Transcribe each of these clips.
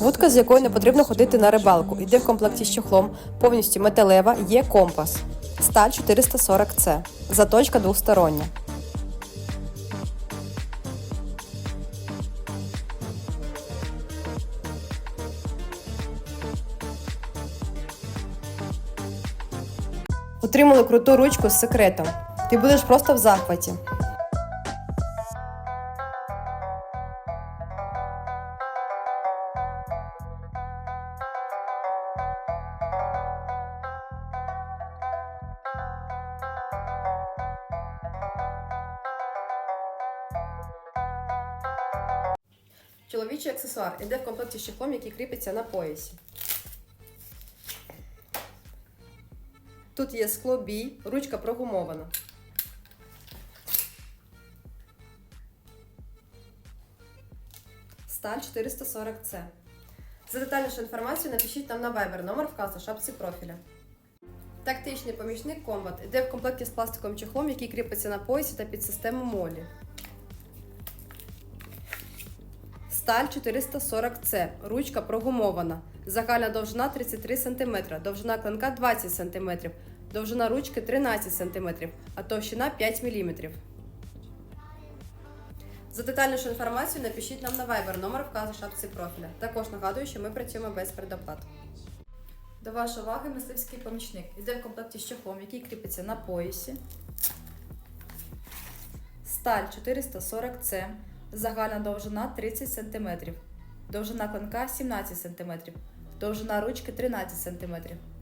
Вудка, з якою не потрібно ходити на рибалку, йде в комплекті з чохлом, повністю металева, є компас. Сталь 440С. Заточка двостороння. Отримали круту ручку з секретом. Ти будеш просто в захваті. Чоловічий аксесуар іде в комплекті з чехлом, який кріпиться на поясі. Тут є скло бій, ручка прогумована. Сталь 440С. За детальнішу інформацію напишіть нам на Viber, номер вказу в шапці профіля. Тактичний помічник комбат іде в комплекті з пластиковим чехлом, який кріпиться на поясі та під систему молі. Сталь 440С. Ручка прогумована. Загальна довжина 33 см, довжина клинка 20 см, довжина ручки 13 см, а товщина 5 мм. За детальнішу інформацію напишіть нам на Viber, номер вказу шапці профіля. Також нагадую, що ми працюємо без предоплат. До вашої уваги мисливський помічник. Іде в комплекті з чохлом, який кріпиться на поясі. Сталь 440С. Загальна довжина 30 см. Довжина клинка 17 см. Довжина ручки 13 см.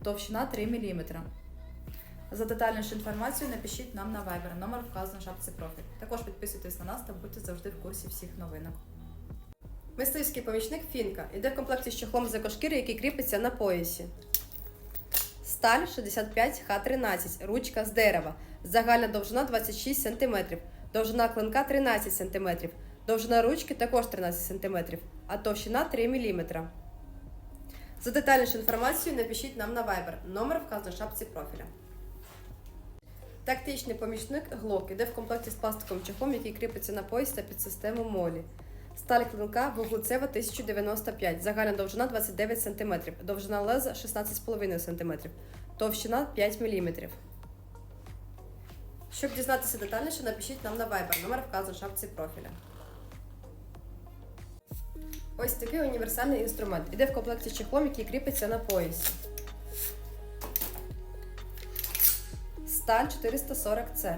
Товщина 3 мм. За детальнішу інформацію напишіть нам на Viber. Номер вказано в шапці профіль. Також підписуйтесь на нас та будьте завжди в курсі всіх новинок. Мисливський помічник фінка іде в комплекті з чохлом з екошкіри, який кріпиться на поясі. Сталь 65Х13, ручка з дерева. Загальна довжина 26 см, довжина клинка 13 см, довжина ручки також 13 см, а товщина 3 мм. За детальнішу інформацію напишіть нам на Viber. Номер вказано в шапці профіля. Тактичний помічник глок іде в комплекті з пластиковим чехлом, який кріпиться на пояс та під систему молі. Сталь клинка вуглецева 1095, загальна довжина 29 см, довжина леза 16,5 см, товщина 5 мм. Щоб дізнатися детальніше, напишіть нам на Viber, номер вказаний в шапці профіля. Ось такий універсальний інструмент. Іде в комплекті чехлом, який кріпиться на поясі. Сталь 440C.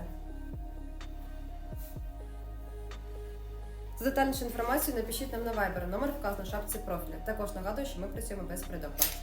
За детальнішу інформацію напишіть нам на Viber, номер вказано в шапці профіля. Також нагадую, що ми працюємо без предоплат.